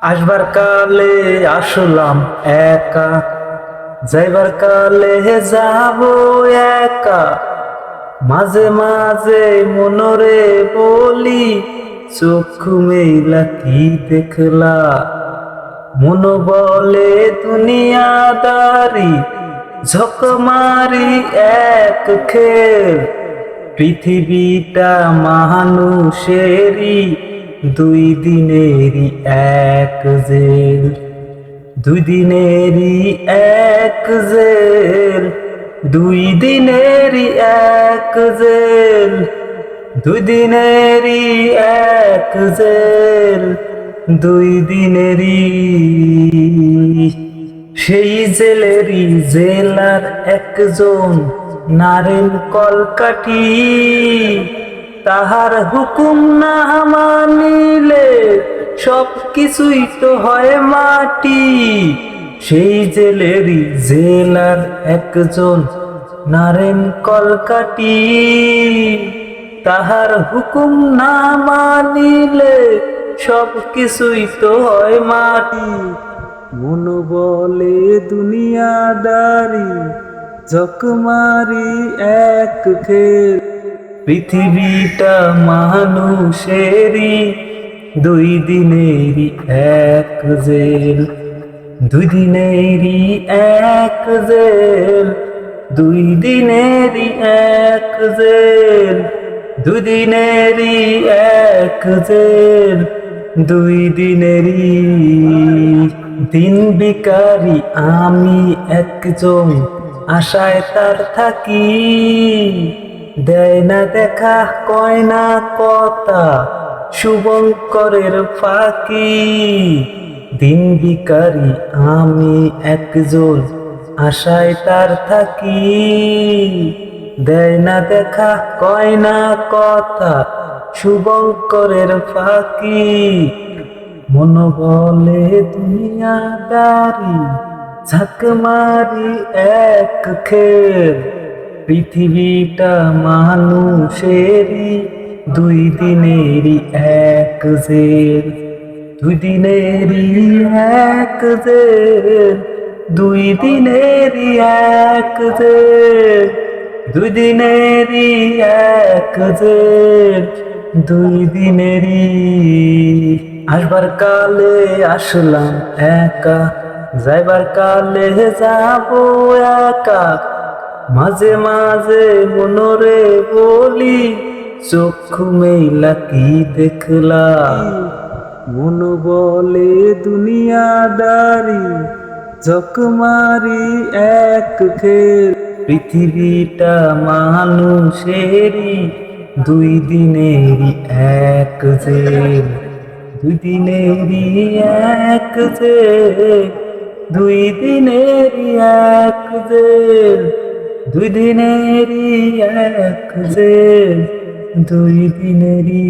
আসবার কালে আসলাম একা, যাইবার কালে যাব একা। মাঝে মাঝে মনরে বলি চক্ষু মেলা কি দেখলা? মন বলে দুনিয়াদারি, ঝক মারি এক খেল পৃথিবীটা মানুষেরই দুই দিনেরই এক জেল, দুই দিনেরই এক জেল, দুই দিনেরই এক জেল, দুই দিনেরই এক জেল, দুই দিনেরই সেই জেলেরই জেলার একজন নারেন কলকাঠি। তাহার হুকুম না মানিলে সব কিছুই তো হয় মাটি। সেই জেলেরই জেলার একজন নারেন কলকাটি তাহার হুকুম না মানিলে সব কিছুই তো হয় মাটি। মন বলে দুনিয়াদারি জকমারি এক খেল। পৃথিবীটা মানুষেরই, দুই দিনেরই এক জেল। দুই দিনেরই এক জেল, দুই দিনেরই এক জেল। দুই দিনেরই এক জেল, দুই দিনেরই দিন বিকারি আমি একজন আশায় তার থাকি। দেয় না দেখা, কয় না কথা, শুভঙ্করের ফাঁকি। দিন বিকারি আমি একজন আশায় তার থাকি। দেয় না দেখা, কয় না কথা, শুভঙ্করের ফাঁকি। মন বলে, দুনিয়াদারি, ঝাঁক মারি এক খেল পৃথিবীটা মানুষেরই দুই দিনেরই এক জের। দুই দিনেরই এক জেল দুই দিনেরই এক জেল দুই দিনেরই এক জের, দুই দিনেরই। আসবার কালে আসলাম একা, যাইবার কালে যাব একা। মাঝে মাঝে মনরে বলি, চক্ষু মেলা কি দেখলা মন বলে দুনিয়াদারি জকমারি এক খেল পৃথিবীটা মানুষেরই, দুই দিনেরই এক জেল দুই দিনেরই এক জেল দুই দিনেরই এক জেল দুই দিনেরই এক যে দুই দিনেরই